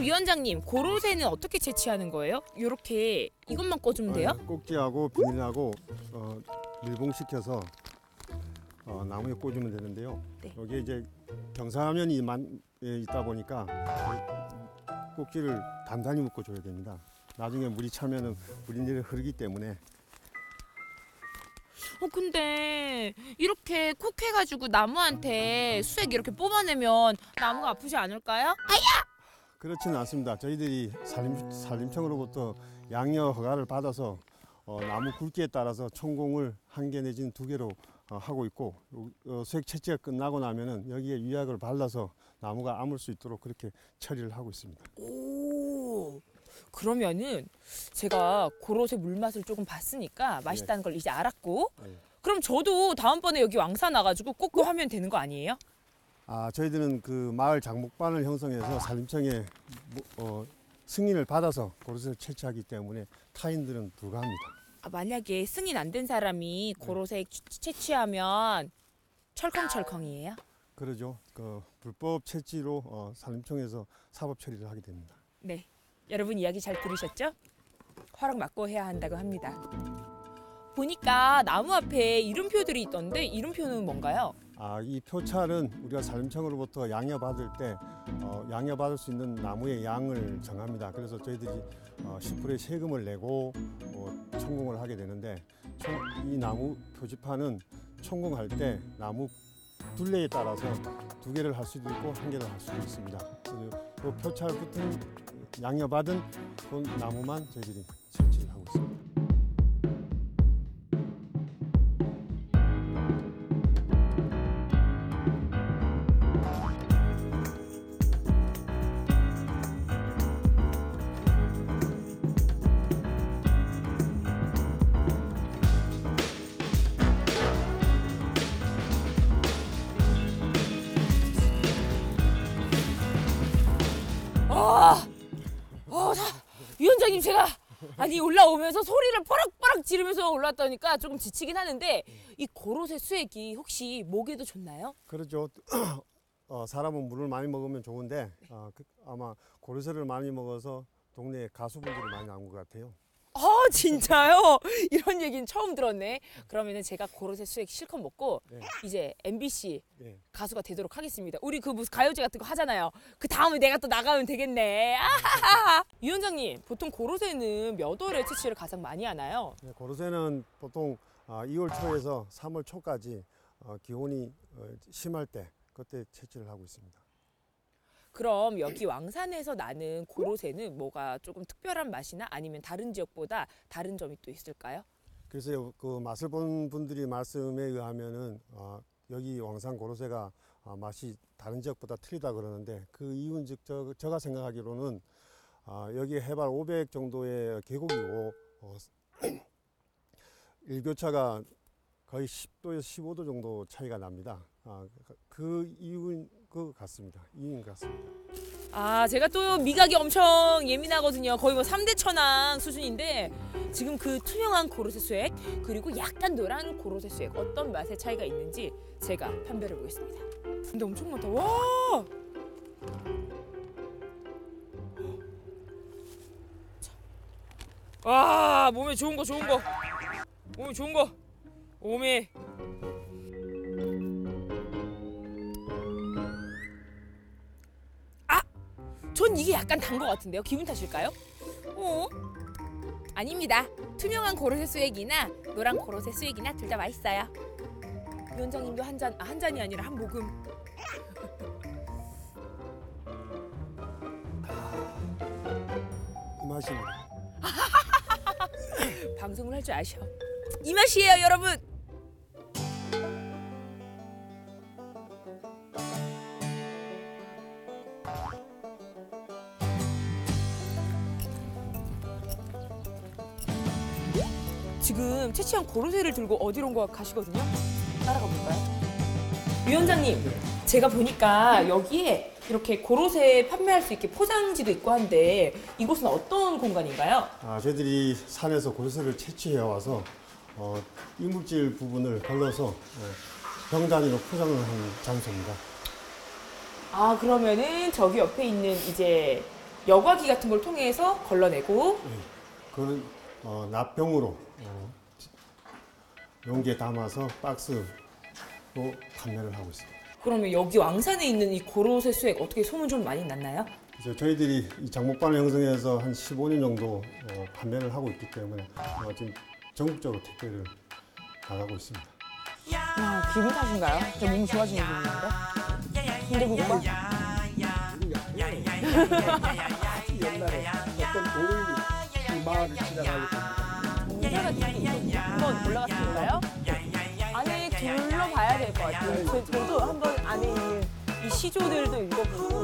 위원장님 고로쇠는 어떻게 채취하는 거예요? 이렇게 이것만 꽂으면 돼요? 어, 꼭지하고 비닐하고 어, 밀봉시켜서 어, 나무에 꽂으면 되는데요. 네. 여기에 이제 경사면이 만, 예, 있다 보니까 그 꼭지를 단단히 묶어줘야 됩니다. 나중에 물이 차면은 물이 내려 흐르기 때문에 어 근데 이렇게 콕 해가지고 나무한테 수액 이렇게 뽑아내면 나무가 아프지 않을까요? 그렇지는 않습니다. 저희들이 산림, 산림청으로부터 양여 허가를 받아서 어, 나무 굵기에 따라서 천공을 한 개 내지는 두 개로 어, 하고 있고 어, 수액 채취가 끝나고 나면은 여기에 유약을 발라서 나무가 아물 수 있도록 그렇게 처리를 하고 있습니다. 오 그러면은 제가 고로쇠 물맛을 조금 봤으니까 맛있다는 걸 이제 알았고 네. 그럼 저도 다음번에 여기 왕사 나가지고 꼭 하면 되는 거 아니에요? 아 저희들은 그 마을 장목반을 형성해서 산림청에 뭐, 어, 승인을 받아서 고로쇠를 채취하기 때문에 타인들은 불가합니다. 아, 만약에 승인 안 된 사람이 고로쇠 채- 채취하면 철컹철컹이에요? 그러죠. 그 불법 채취로 어, 산림청에서 사법 처리를 하게 됩니다. 네. 여러분 이야기 잘 들으셨죠? 허락 받고 해야 한다고 합니다. 보니까 나무 앞에 이름표들이 있던데 이름표는 뭔가요? 아, 이 표찰은 우리가 산림청으로부터 양여 받을 때 어, 양여 받을 수 있는 나무의 양을 정합니다. 그래서 저희들이 어, 10%의 세금을 내고 어, 천공을 하게 되는데 총, 이 나무 표지판은 천공할 때 나무 둘레에 따라서 두 개를 할 수도 있고 한 개를 할 수도 있습니다. 그 표찰 붙은 양여 받은 그 나무만 저희들이 설치를 하고 있습니다. 위원장님 제가 아니 올라오면서 소리를 뻐락뻐락 지르면서 올라왔다니까 조금 지치긴 하는데 이 고로쇠 수액이 혹시 목에도 좋나요? 그렇죠. 어, 사람은 물을 많이 먹으면 좋은데 어, 그, 아마 고르쇠를 많이 먹어서 동네에 가수분들이 많이 나온 것 같아요. 아 진짜요? 이런 얘기는 처음 들었네. 그러면은 제가 고로쇠 수액 실컷 먹고 네. 이제 MBC 예. 가수가 되도록 하겠습니다. 우리 그 무슨 가요제 같은 거 하잖아요. 그 다음에 내가 또 나가면 되겠네. 아하하하. 위원장님, 보통 고로쇠는 몇 월에 채취를 가장 많이 하나요? 네, 고르쇠는 보통 아, 2월 초에서 3월 초까지 어, 기온이 어, 심할 때 그때 채취를 하고 있습니다. 그럼 여기 왕산에서 나는 고로쇠는 뭐가 조금 특별한 맛이나 아니면 다른 지역보다 다른 점이 또 있을까요? 그래서 그 맛을 본 분들이 말씀에 의하면은 아, 여기 왕산 고로쇠가 아, 맛이 다른 지역보다 틀리다 그러는데 그 이유는 즉 저, 제가 생각하기로는 아, 여기 해발 500 정도의 계곡이고 어, 일교차가 거의 10도에서 15도 정도 차이가 납니다. 아, 그- 그 이유인 것 같습니다. 이유인 것 같습니다. 아, 제가 또 미각이 엄청 예민하거든요. 거의 뭐 3대 천왕 수준인데 지금 그 투명한 고로쇠 수액 그리고 약간 노란 고로쇠 수액 어떤 맛의 차이가 있는지 제가 판별해 보겠습니다. 근데 엄청 많다. 와! 자. 와, 몸에 좋은 거 좋은 거. 몸에 좋은 거. 몸에 전 이게 약간 단 것 같은데요. 기분 탓일까요? 어? 아닙니다. 투명한 고로쇠 수액이나 노란 고로쇠 수액이나 둘 다 맛있어요. 위원장님도 한 잔, 아, 한 잔이 아니라 한 모금. 이 맛입니다. 방송을 할 줄 아셔. 이 맛이에요, 여러분. 지금 채취한 고로쇠를 들고 어디로 가- 가시거든요. 따라가 볼까요? 위원장님, 제가 보니까 여기에 이렇게 고로쇠 판매할 수 있게 포장지도 있고 한데 이곳은 어떤 공간인가요? 아, 저희들이 산에서 고르쇠를 채취해 와서 어, 이물질 부분을 걸러서 어, 병 단위로 포장을 한 장소입니다. 아 그러면은 저기 옆에 있는 이제 여과기 같은 걸 통해서 걸러내고 그런 어, 납병으로 어, 용기에 담아서 박스로 판매를 하고 있습니다. 그러면 여기 왕산에 있는 이 고로쇠 수액 어떻게 소문 좀 많이 났나요? 그래서 저희들이 이 장목반을 형성해서 한 15년 정도 어, 판매를 하고 있기 때문에 어, 지금 전국적으로 택배를 나가고 있습니다. 아, 기분 탓인가요? 저 몸이 좋아지는 기분인데? 순대국밥? 어떤 고인이 이 마을을 지나가게 됩니다. 문제가 있 한번 올라갔을까요? 안에 둘러봐야 될 것 같아요. 저, 저도 한번 안에 있는 이 시조들도 읽어보고